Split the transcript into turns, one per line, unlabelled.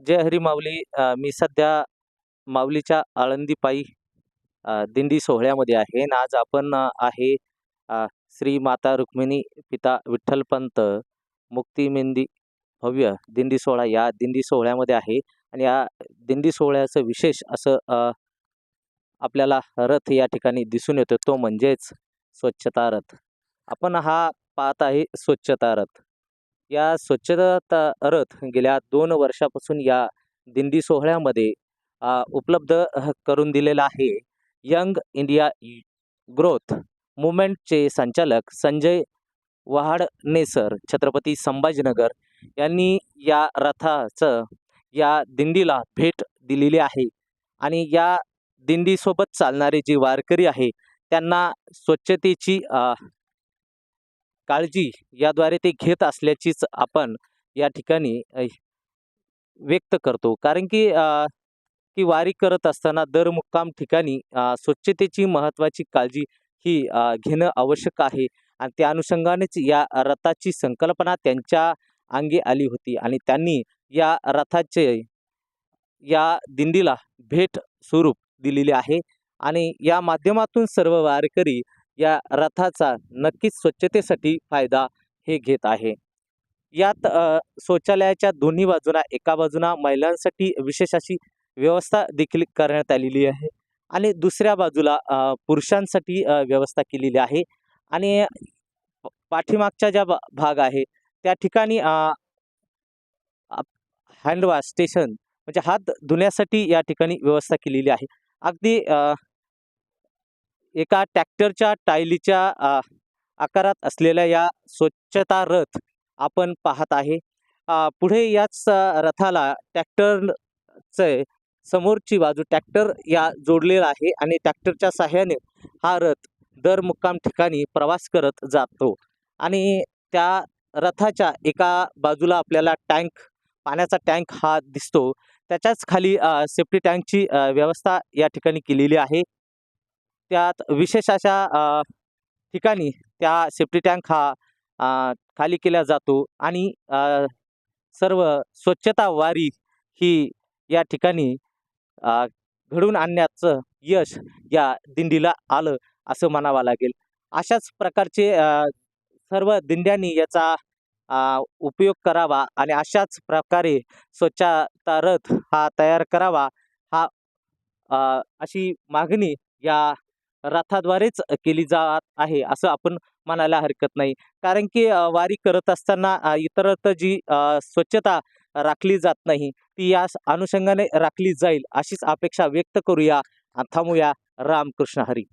जय हरी माऊली. मी सध्या माऊलीच्या आळंदीपायी दिंडी सोहळ्यामध्ये आहे आणि आज आपण आहे श्री माता रुक्मिणी पिता विठ्ठलपंत मुक्तिमेंदी भव्य दिंडी सोहळा. या दिंडी सोहळ्यामध्ये आहे आणि या दिंडी सोहळ्याचं विशेष असं आपल्याला रथ या ठिकाणी दिसून येतो तो म्हणजेच स्वच्छता रथ. आपण हा पाहत आहे स्वच्छता रथ. या स्वच्छता रथ गेल्या दोन वर्षापासून या दिंडी सोहळ्यामध्ये उपलब्ध करून दिलेला आहे. यंग इंडिया ग्रोथ मुवमेंटचे संचालक संजय वहाडनेसर छत्रपती संभाजीनगर यांनी या रथाचं या दिंडीला भेट दिलेली आहे. आणि या दिंडीसोबत चालणारे जे वारकरी आहे त्यांना स्वच्छतेची काळजी याद्वारे ते घेत असल्याचीच आपण या ठिकाणी व्यक्त करतो. कारण की की वारी करत असताना दर मुक्काम ठिकाणी स्वच्छतेची महत्त्वाची काळजी ही घेणं आवश्यक आहे. आणि त्या अनुषंगानेच या रथाची संकल्पना त्यांच्या अंगी आली होती. आणि त्यांनी या रथाचे या दिंडीला भेट स्वरूप दिलेली आहे. आणि या माध्यमातून सर्व वारकरी या रथाचा नक्कीच स्वच्छतेसाठी फायदा हे घेत आहे. यात शौचालयाच्या दोन्ही बाजूला एका बाजूला महिलांसाठी विशेष अशी व्यवस्था देखील करण्यात आलेली आहे आणि दुसऱ्या बाजूला पुरुषांसाठी व्यवस्था केलेली आहे आणि पाठीमागच्या ज्या भा- भाग आहे त्या ठिकाणी हँडवॉश स्टेशन म्हणजे हात धुण्यासाठी या ठिकाणी व्यवस्था केलेली आहे. अगदी एका ट्रॅक्टरच्या टायलीच्या आकारात असलेल्या या स्वच्छता रथ आपण पाहत आहे. पुढे याच रथाला ट्रॅक्टरचे समोरची बाजू ट्रॅक्टर या जोडलेला आहे आणि ट्रॅक्टरच्या साह्याने हा रथ दर मुक्काम ठिकाणी प्रवास करत जातो आणि त्या रथाच्या एका बाजूला आपल्याला टँक पाण्याचा टँक हा दिसतो. त्याच्याच खाली सेफ्टी टँकची व्यवस्था या ठिकाणी केलेली आहे. त्यात विशेष अशा ठिकाणी त्या सेफ्टी टँक हा खाली केला जातो आणि सर्व स्वच्छता वारी ही या ठिकाणी घडून आणण्याचं यश या दिंडीला आलं असं म्हणावं लागेल. अशाच प्रकारचे सर्व दिंड्यांनी याचा उपयोग करावा आणि अशाच प्रकारे स्वच्छता रथ हा तयार करावा हा अशी मागणी या रथाद्वारेच केली जात आहे असं आपण म्हणायला हरकत नाही. कारण की वारी करत असताना इतरत्र जी स्वच्छता राखली जात नाही ती या अनुषंगाने राखली जाईल अशीच अपेक्षा व्यक्त करूया. थांबूया. रामकृष्ण हरी.